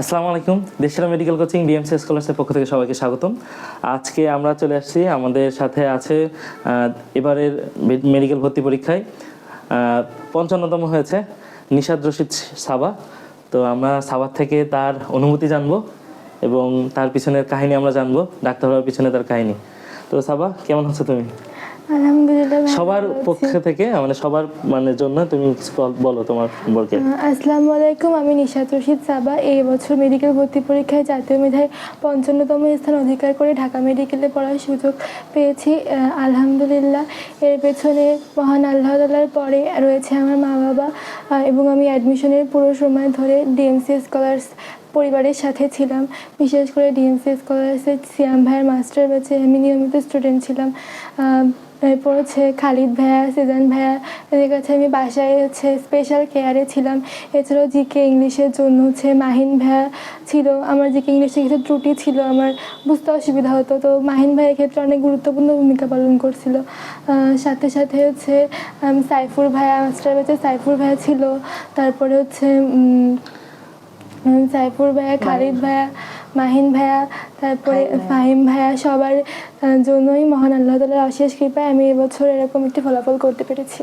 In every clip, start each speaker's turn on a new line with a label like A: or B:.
A: আসসালামু আলাইকুম। দেশের মেডিকেল কোচিং ডিএমসি স্কলার্সের পক্ষ থেকে সবাইকে স্বাগতম। আজকে আমরা চলে আসছি আমাদের সাথে আছে এবারের মেডিকেল ভর্তি পরীক্ষায় পঞ্চান্নতম হয়েছে নিশাদ রশিদ সাবা। তো আমরা সাবার থেকে তার অনুভূতি জানব এবং তার পিছনের কাহিনী আমরা জানব ডাক্তার হওয়ার পিছনে তার কাহিনী। তো সাবা, কেমন আছো তুমি?
B: আলহামদুলিল্লাহ
A: সবার। পক্ষ থেকে মানে সবার মানে জন্য তুমি বলো তোমার সম্পর্কে।
B: আসসালামু আলাইকুম আমি নিশাত রশিদ সাবা। এই বছর মেডিকেল ভর্তি পরীক্ষায় জাতীয় মেধায় পঞ্চান্নতম স্থান অধিকার করে ঢাকা মেডিকেলে পড়ার সুযোগ পেয়েছি। আলহামদুলিল্লাহ এর পেছনে মহান আল্লাহ তালার পরে রয়েছে আমার মা বাবা এবং আমি অ্যাডমিশনের পুরো সময় ধরে ডিএমসি স্কলার্স পরিবারের সাথে ছিলাম। বিশেষ করে ডিএমসি স্কলার্সের সিয়াম ভাইয়ের মাস্টার ব্যাচে আমি নিয়মিত স্টুডেন্ট ছিলাম। এরপর হচ্ছে খালিদ ভাইয়া, সিজান ভাইয়া, এদের কাছে আমি বাসায় হচ্ছে স্পেশাল কেয়ারে ছিলাম। এছাড়াও জিকে ইংলিশের জন্য হচ্ছে মাহিন ভাইয়া ছিল। আমার জিকে ইংলিশের ক্ষেত্রে ত্রুটি ছিল, আমার বুঝতে অসুবিধা হতো। তো মাহিন ভাইয়ের ক্ষেত্রে অনেক গুরুত্বপূর্ণ ভূমিকা পালন করছিল। সাথে সাথে হচ্ছে সাইফুর ভাইয়া মাস্টার বেঁচে সাইফুর ভাইয়া ছিল। তারপরে হচ্ছে সাইফুর ভাইয়া খালিদ ভাইয়া মাহিন ভাইয়া তারপরে ফাহিম ভাইয়া সবার জন্যই মহান আল্লাহ তালার অশেষ কৃপায় আমি এবছর এরকম একটি ফলাফল করতে পেরেছি।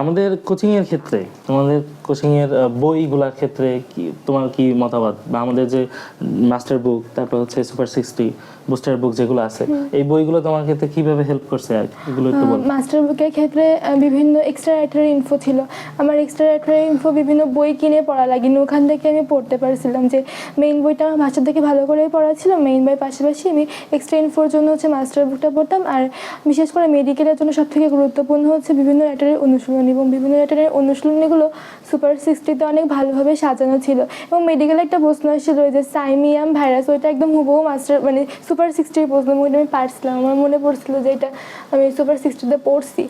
A: আমাদের কোচিং এর ক্ষেত্রে আমাদের কোচিং এর আহ, বইগুলার ক্ষেত্রে কি তোমার কি মতামত? বা আমাদের যে মাস্টার বুক তারপর হচ্ছে সুপার সিক্সটি বুস্টার বুক যেগুলো আছে এই বইগুলো তোমার ক্ষেত্রে কীভাবে হেল্প করছে? এগুলো একটু বল।
B: মাস্টার বুকের ক্ষেত্রে বিভিন্ন এক্সট্রা রাইটারের ইনফো ছিল। আমার এক্সট্রা রাইটারের ইনফো বিভিন্ন বই কিনে পড়া লাগেনি। ওখান থেকে আমি পড়তে পারছিলাম যে মেইন বইটা আমার ভাষা থেকে ভালো করেই পড়া ছিল। মেইন বইয়ের পাশাপাশি আমি এক্সট্রা ইনফোর জন্য হচ্ছে মাস্টার বুকটা পড়তাম। আর বিশেষ করে মেডিকেলের জন্য সব থেকে গুরুত্বপূর্ণ হচ্ছে বিভিন্ন রাইটারের অনুশীলনী এবং বিভিন্ন রাইটারের অনুশীলনীগুলো সুপার সিক্সটিতে অনেক ভালোভাবে সাজানো ছিল এবং মেডিকেলে একটা প্রশ্ন ছিল যে সাইমিয়াম ভাইরাস ওইটা একদম হুবহু মাস্টার মানে সুপার সিক্সটির প্রশ্ন ওইটা আমি পারছিলাম আমার মনে পড়ছিল যে এটা আমি সুপার সিক্সটিতে পড়ছি।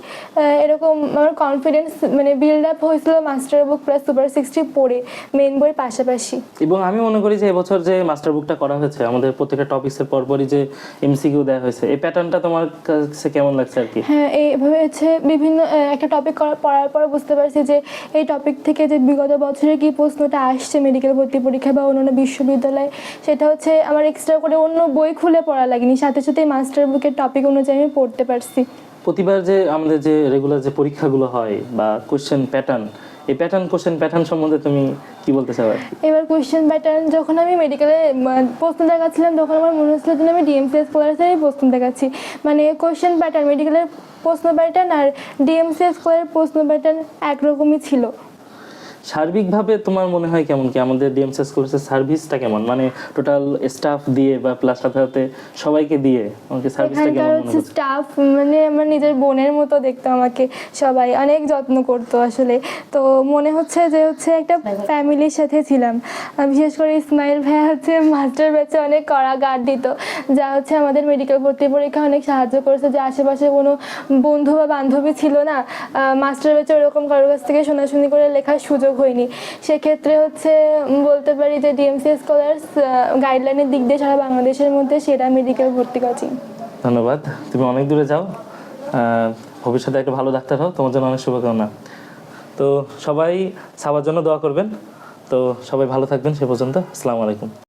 B: এরকম আমার কনফিডেন্স মানে বিল্ড আপ হয়েছিল master book plus super sixty পড়ে মেন বইয়ের পাশাপাশি।
A: এবং আমি মনে করি যে এবছর যে মাস্টার বুকটা করা হয়েছে আমাদের প্রত্যেকটা টপিক্সের পরপরই যে এমসিকিউ দেওয়া হয়েছে এই প্যাটার্নটা তোমার কাছে কেমন লাগছে আর কি?
B: হ্যাঁ এইভাবে হচ্ছে বিভিন্ন একটা টপিক পড়ার পর বুঝতে পারছি যে এই টপিক থেকে যে বিগত বছরে কি প্রশ্নটা আসছে মেডিকেল ভর্তি পরীক্ষা বা অন্যান্য বিশ্ববিদ্যালয়ে সেটা হচ্ছে আমার এক্সট্রা করে অন্য বই খুলে পড়া লাগেনি। সাথে সাথে মাস্টার বুকের টপিক অনুযায়ী আমি পড়তে পারছি।
A: প্রতিবার যে আমাদের যে রেগুলার যে পরীক্ষাগুলো হয় বা কোশ্চেন প্যাটার্ন এই প্যাটার্ন কোশ্চেন প্যাটার্ন সম্বন্ধে তুমি কি বলতে চাও?
B: এবার কোয়েশ্চেন প্যাটার্ন যখন আমি মেডিকেলে প্রশ্ন দেখাচ্ছিলাম তখন আমার মনে হচ্ছিল যে আমি ডিএমসিএস স্কলার্সেরই প্রশ্ন দেখাচ্ছি। মানে কোয়েশ্চেন প্যাটার্ন মেডিকেলের প্রশ্ন প্যাটার্ন আর ডিএমসিএস স্কলারের প্রশ্ন প্যাটার্ন একরকমই ছিল।
A: সার্বিকভাবে তোমার মনে হয় কেমন কি? আমাদের ডিএমসি স্কুলের সার্ভিসটা কেমন? মানে টোটাল স্টাফ দিয়ে বা প্লাস সাথে সাথে সবাইকে দিয়ে আমাকে সার্ভিসটা কেমন মনে
B: হচ্ছে? স্টাফ মানে আমার নিজের বোনের মতো দেখতো আমাকে সবাই অনেক যত্ন করতো আসলে। তো মনে হচ্ছে যে হচ্ছে একটা ফ্যামিলির সাথে ছিলাম। বিশেষ করে ইসমাইল ভাইয়া হচ্ছে মাস্টার ব্যাচে অনেক কড়া গার্ড দিত যা হচ্ছে আমাদের মেডিকেল ভর্তি পরীক্ষা অনেক সাহায্য করেছে। যে আশেপাশে কোনো বন্ধু বা বান্ধবী ছিল না মাস্টার ব্যাচে ওরকম কারোর কাছ থেকে শোনাশুনি করে লেখার সুযোগ হয়নি। সেক্ষেত্রে হচ্ছে বলতে পারি যে ডিএমসি স্কলার্স গাইডলাইনের দিক দিয়ে সারা বাংলাদেশের মধ্যে সেরা মেডিকেল ভর্তি কোচিং
A: ধন্যবাদ। তুমি অনেক দূরে যাও। ভবিষ্যতে একটা ভালো ডাক্তার হও। তোমার জন্য অনেক শুভকামনা। তো সবাই সবার জন্য দোয়া করবেন। তো সবাই ভালো থাকবেন সে পর্যন্ত। আসসালামু আলাইকুম।